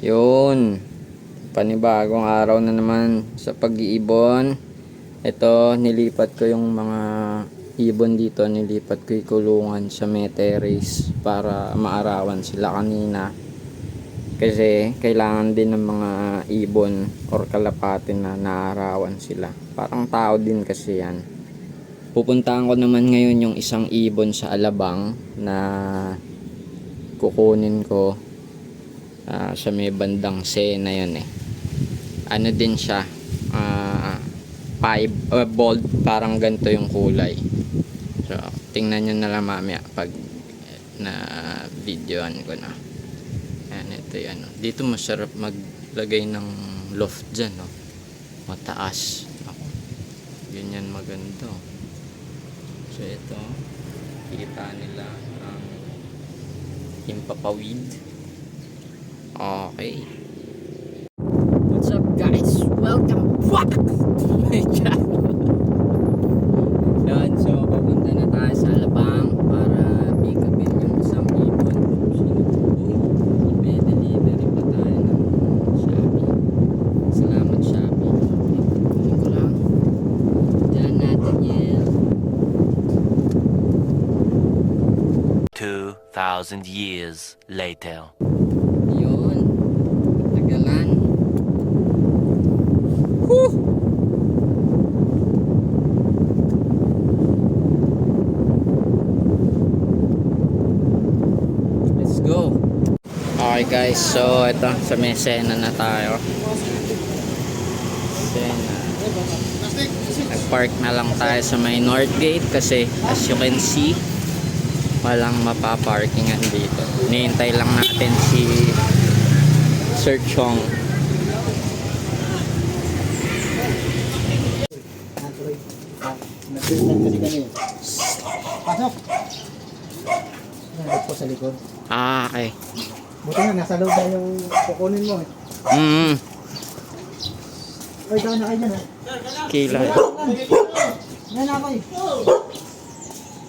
Yun. Panibagong araw na naman sa pag-iibon. Ito, nilipat ko yung mga ibon dito. Nilipat ko yung kulungan sa Meteris para maarawan sila kanina. Kasi kailangan din ng mga ibon or kalapati na naarawan sila. Parang tao din kasi yan. Pupuntahan ko naman ngayon yung isang ibon sa Alabang na kukunin ko ah, sa may bandang Sena yun eh. Ano din siya, ah, five, uh, bold, parang ganito yung kulay. So, tingnan nyo na lang mamaya pag eh, na videoan ko na. Ayan, ito ano. Dito masarap maglagay ng loft dyan, no? Mataas. Ako. Ganyan maganda. oh. So, ito. Kita nila ang himpapawid. Okay. What's up guys? Welcome back to my channel. Yan, so papunta na tayo sa Alabang para pick upin yung isang ibon. Delivery pa tayo ng Shopee. Salamat Shopee. Kunin ko lang. Diyan natin yan. 2,000 years later. Okay guys, so ito sa Mesena na tayo. Mesena. Nag-park na lang tayo sa may North Gate kasi as you can see, walang mapaparkingan dito. Nihintay lang natin si Sir Chong. Pasok! Sa likod. Ah, okay. Buti nga, nasa loob na yung kukunin mo. eh. Mm, Oy, daw na kayo dyan ha. kilay. Yan na ako eh.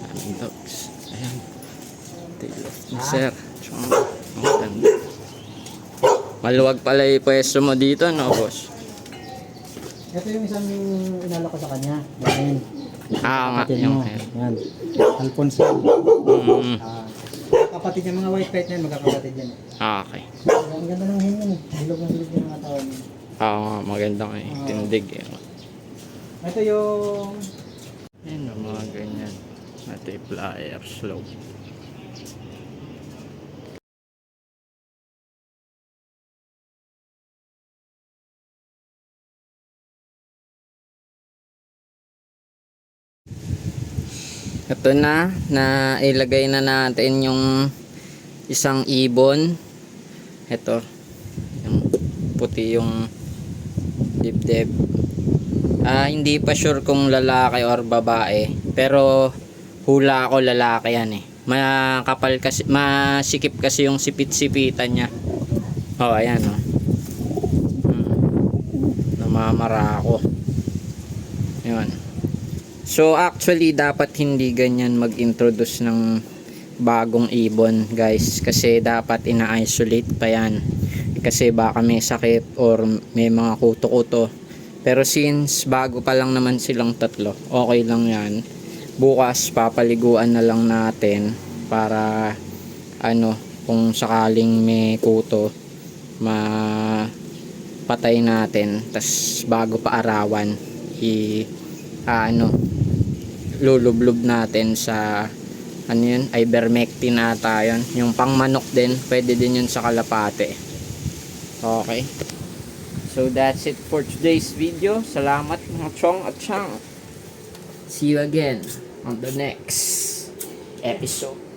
Daming dogs. Ayan. Ni Sir. Ang. Maluwag pala yung pwesto mo dito, no, boss? Ito yung isang inalo ko sa kanya. Yan. Ah, nga. Yung. Yan. Alfonso. Mm, Ah, kapatid niya, mga white kite na yan, magkakapatid yan. ah, okay. Ang ganda ng hingan eh. Bilog ng bilog yung mga tao niya. Ah, nga, magandang eh. Tindig eh. Ito yung... Ayan, yung mga ganyan. Ito yung flyer slow. Ito na, na ilagay na natin yung isang ibon. Ito, yung puti yung dibdib. Ah, hindi pa sure kung lalaki or babae. Pero hula ko lalaki yan eh. Makapal kasi, masikip kasi yung sipit-sipitan niya. Oh, ayan oh. Hmm. Namamara ako. Yun. So actually dapat hindi ganyan mag-introduce ng bagong ibon guys. Kasi dapat ina-isolate pa yan. Kasi baka may sakit or may mga kuto-kuto. Pero since bago pa lang naman silang tatlo okay lang yan. Bukas papaliguan na lang natin para ano kung sakaling may kuto mapatay natin. Tas bago pa arawan i ah, ano lulublob natin sa ano yun, ivermectin ata yun. Yung pang manok din, pwede din yun sa kalapate. Okay. So that's it for today's video. Salamat mga chong at chang. See you again on the next episode.